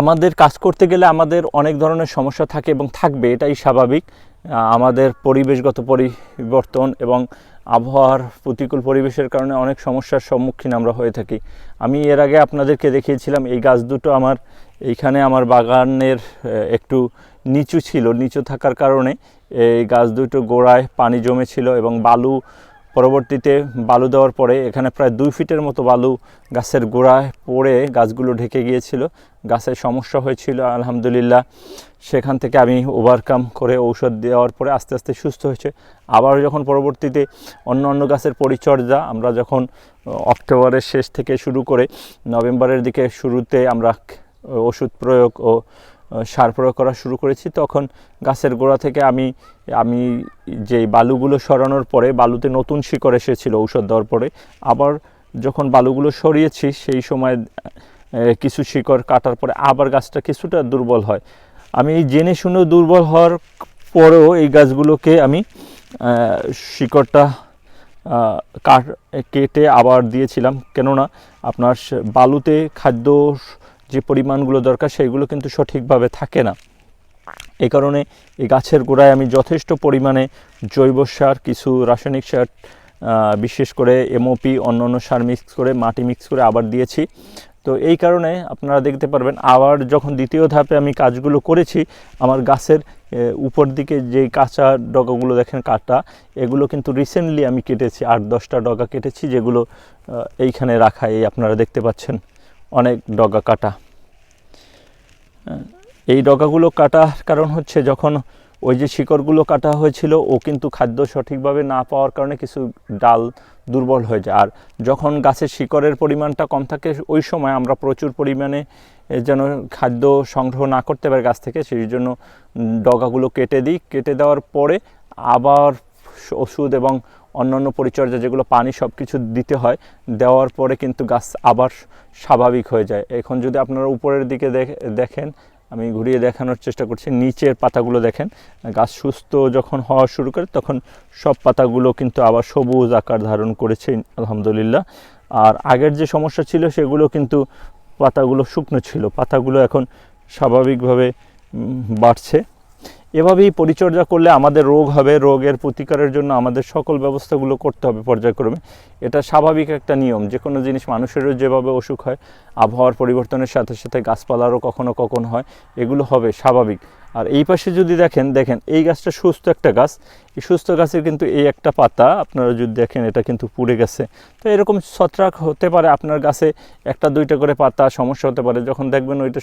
আমাদের কাজ করতে গেলে আমাদের অনেক ধরনের সমস্যা থাকে এবং থাকবে, এটাই স্বাভাবিক। আমাদের পরিবেশগত পরিবর্তন এবং আবহাওয়ার প্রতিকূল পরিবেশের কারণে অনেক সমস্যার সম্মুখীন আমরা হয়ে থাকি। আমি এর আগে আপনাদেরকে দেখিয়েছিলাম, এই গাছ দুটো আমার, এইখানে আমার বাগানের একটু নিচু ছিল, নিচু থাকার কারণে এই গাছ দুটো গোড়ায় পানি জমেছিল এবং বালু পরবর্তীতে বালু দেওয়ার পরে এখানে প্রায় দুই ফিটের মতো বালু গাছের গোড়ায় পড়ে গাছগুলো ঢেকে গিয়েছিল। গাছের সমস্যা হয়েছিল, আলহামদুলিল্লাহ। সেখান থেকে আমি ওভারকাম করে ঔষধ দেওয়ার পরে আস্তে আস্তে সুস্থ হয়েছে। আবার যখন পরবর্তীতে অন্য অন্য গাছের পরিচর্যা আমরা যখন অক্টোবরের শেষ থেকে শুরু করে নভেম্বরের দিকে শুরুতে আমরা ওষুধ প্রয়োগ ও সার প্রয়োগ করা শুরু করেছি, তখন গাছের গোড়া থেকে আমি আমি যে বালুগুলো সরানোর পরে বালুতে নতুন শিকড় এসেছিল ঔষধ দেওয়ার পরে, আবার যখন বালুগুলো সরিয়েছি সেই সময় কিছু শিকড় কাটার পরে আবার গাছটা কিছুটা দুর্বল হয়। আমি এই জেনে শুনে দুর্বল হওয়ার পরেও এই গাছগুলোকে আমি শিকড়টা কাট, কেটে আবার দিয়েছিলাম। কেননা আপনার বালুতে খাদ্য যে পরিমাণগুলো দরকার সেইগুলো কিন্তু সঠিকভাবে থাকে না। এই কারণে এই গাছের গোড়ায় আমি যথেষ্ট পরিমাণে জৈব সার, কিছু রাসায়নিক সার বিশেষ করে এমওপি অন্য অন্য সার মিক্স করে, মাটি মিক্স করে আবার দিয়েছি। তো এই কারণে আপনারা দেখতে পারবেন, আবার যখন দ্বিতীয় ধাপে আমি কাজগুলো করেছি, আমার গাছের উপর দিকে যে কাঁচা ডগাগুলো দেখেন কাটা, এগুলো কিন্তু রিসেন্টলি আমি কেটেছি, আট দশটা ডগা কেটেছি, যেগুলো এইখানে রাখা, এই আপনারা দেখতে পাচ্ছেন। অনেক ডগা কাটা। এই ডগাগুলো কাটার কারণ হচ্ছে যখন ওই যে শিকড়গুলো কাটা হয়েছিল, ও কিন্তু খাদ্য সঠিকভাবে না পাওয়ার কারণে কিছু ডাল দুর্বল হয়ে যায়। আর যখন গাছের শিকড়ের পরিমাণটা কম থাকে, ওই সময় আমরা প্রচুর পরিমাণে যেন খাদ্য সংগ্রহ না করতে পারে গাছ থেকে, সেই জন্য ডগাগুলো কেটে দিই। কেটে দেওয়ার পরে আবার ওষুধ এবং অন্যান্য পরিচর্যা যেগুলো পানি সব কিছু দিতে হয়, দেওয়ার পরে কিন্তু গাছ আবার স্বাভাবিক হয়ে যায়। এখন যদি আপনারা উপরের দিকে দেখ- দেখেন, আমি ঘুরিয়ে দেখানোর চেষ্টা করছি, নিচের পাতাগুলো দেখেন, গাছ সুস্থ যখন হওয়া শুরু করে তখন সব পাতাগুলো কিন্তু আবার সবুজ আকার ধারণ করেছে, আলহামদুলিল্লাহ। আর আগের যে সমস্যা ছিল সেগুলো কিন্তু পাতাগুলো শুকনো ছিল, পাতাগুলো এখন স্বাভাবিকভাবে বাড়ছে। এভাবেই পরিচর্যা করলে আমাদের রোগ হবে, রোগের প্রতিকারের জন্য আমাদের সকল ব্যবস্থাগুলো করতে হবে পর্যায়ক্রমে। এটা স্বাভাবিক একটা নিয়ম যে কোনো জিনিস মানুষেরও যেভাবে অসুখ হয়, আবহাওয়ার পরিবর্তনের সাথে সাথে গাছপালারও কখনো কখনো হয়, এগুলো হবে স্বাভাবিক। আর এই পাশে যদি দেখেন দেখেন এই গাছটা সুস্থ একটা গাছ, এই সুস্থ গাছের কিন্তু এই একটা পাতা, আপনারা যদি দেখেন এটা কিন্তু পুড়ে গেছে। তো এরকম ছত্রাক হতে পারে আপনার গাছে, একটা দুইটা করে পাতা, সমস্যা হতে পারে, যখন দেখবেন ওইটা